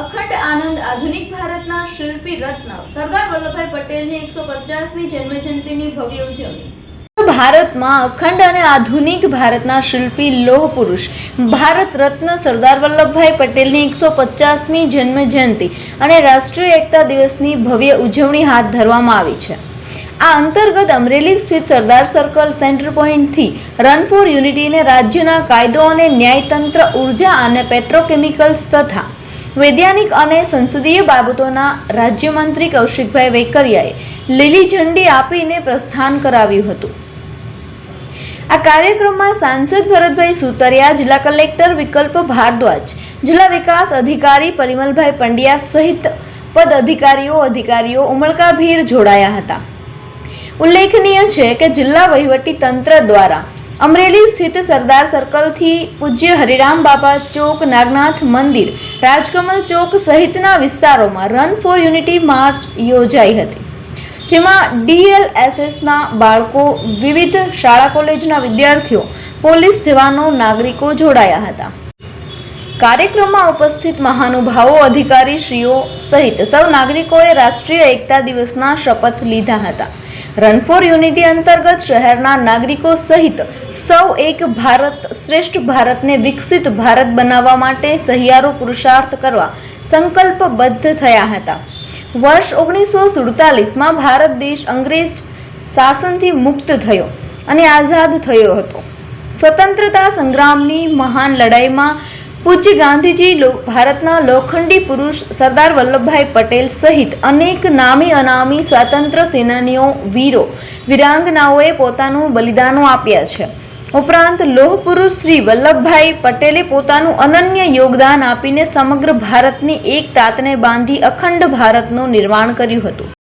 અખંડ આનંદ આધુનિક ભારતના શિલ્પી રત્ન સરદાર વલ્લભભાઈ પટેલની એકસો પચાસમી જન્મજયંતિની ભવ્ય ઉજવણી. ભારતમાં અખંડ અને આધુનિક ભારતના શિલ્પી લોહ પુરુષ, ભારત રત્ન સરદાર વલ્લભભાઈ પટેલની એકસો પચાસમી જન્મજયંતિ અને રાષ્ટ્રીય એકતા દિવસની ભવ્ય ઉજવણી હાથ ધરવામાં આવી છે. આ અંતર્ગત અમરેલી સ્થિત સરદાર સર્કલ સેન્ટર પોઈન્ટથી રન ફોર યુનિટીને રાજ્યના કાયદો અને ન્યાયતંત્ર, ઊર્જા અને પેટ્રોકેમિકલ્સ તથા વૈજ્ઞાનિક અને સંસદીય બાબતોના રાજ્યમંત્રી કૌશિકભાઈ વેકરિયાએ લીલી ઝંડી આપીને પ્રસ્થાન કરાવ્યું હતું. આ કાર્યક્રમમાં સાંસદ ભરતભાઈ સુતરિયા, જિલ્લા કલેક્ટર વિકલ્પ ભારદ્વાજ, જિલ્લા વિકાસ અધિકારી પરિમલભાઈ પંડ્યા સહિત પદ અધિકારીઓ અધિકારીઓ ઉમળકાભીર જોડાયા હતા. ઉલ્લેખનીય છે કે જિલ્લા વહીવટી તંત્ર દ્વારા અમરેલી સ્થિત સરદાર સર્કલથી પૂજ્ય હરિરામ બાબા ચોક, નાગનાથ મંદિર, રાજકમલ ચોક સહિતના વિસ્તારોમાં રન ફોર યુનિટી માર્ચ યોજાઈ હતી. જેમાં ડીએલએસએસના બાળકો, વિવિધ શાળા કોલેજના વિદ્યાર્થીઓ, પોલીસ જવાનો, નાગરિકો જોડાયા હતા. કાર્યક્રમમાં ઉપસ્થિત મહાનુભાવો, અધિકારીશ્રીઓ સહિત સૌ નાગરિકોએ રાષ્ટ્રીય એકતા દિવસના શપથ લીધા હતા. રન ફોર યુનિટી અંતર્ગત શહેરના નાગરિકો સહિત સૌ એક ભારત શ્રેષ્ઠ ભારતને વિકસિત ભારત બનાવવા માટે સહિયારો પુરુષાર્થ કરવા સંકલ્પબદ્ધ થયા હતા. વર્ષ ઓગણીસો સુડતાલીસમાં ભારત દેશ અંગ્રેજ શાસનથી મુક્ત થયો અને આઝાદ થયો હતો. સ્વતંત્રતા સંગ્રામની મહાન લડાઈમાં પૂજ્ય ગાંધીજી ભારતના લોખંડી પુરુષ સરદાર વલ્લભભાઈ પટેલ સહિત અનેક નામી અનામી સ્વાતંત્ર્ય સેનાનીઓ, વીરો, વિરાંગનાઓએ પોતાનું બલિદાનો આપ્યા છે. ઉપરાંત લોહ પુરુષ શ્રી વલ્લભભાઈ પટેલે પોતાનું અનન્ય યોગદાન આપીને સમગ્ર ભારતની એક તાતને બાંધી અખંડ ભારતનું નિર્માણ કર્યું હતું.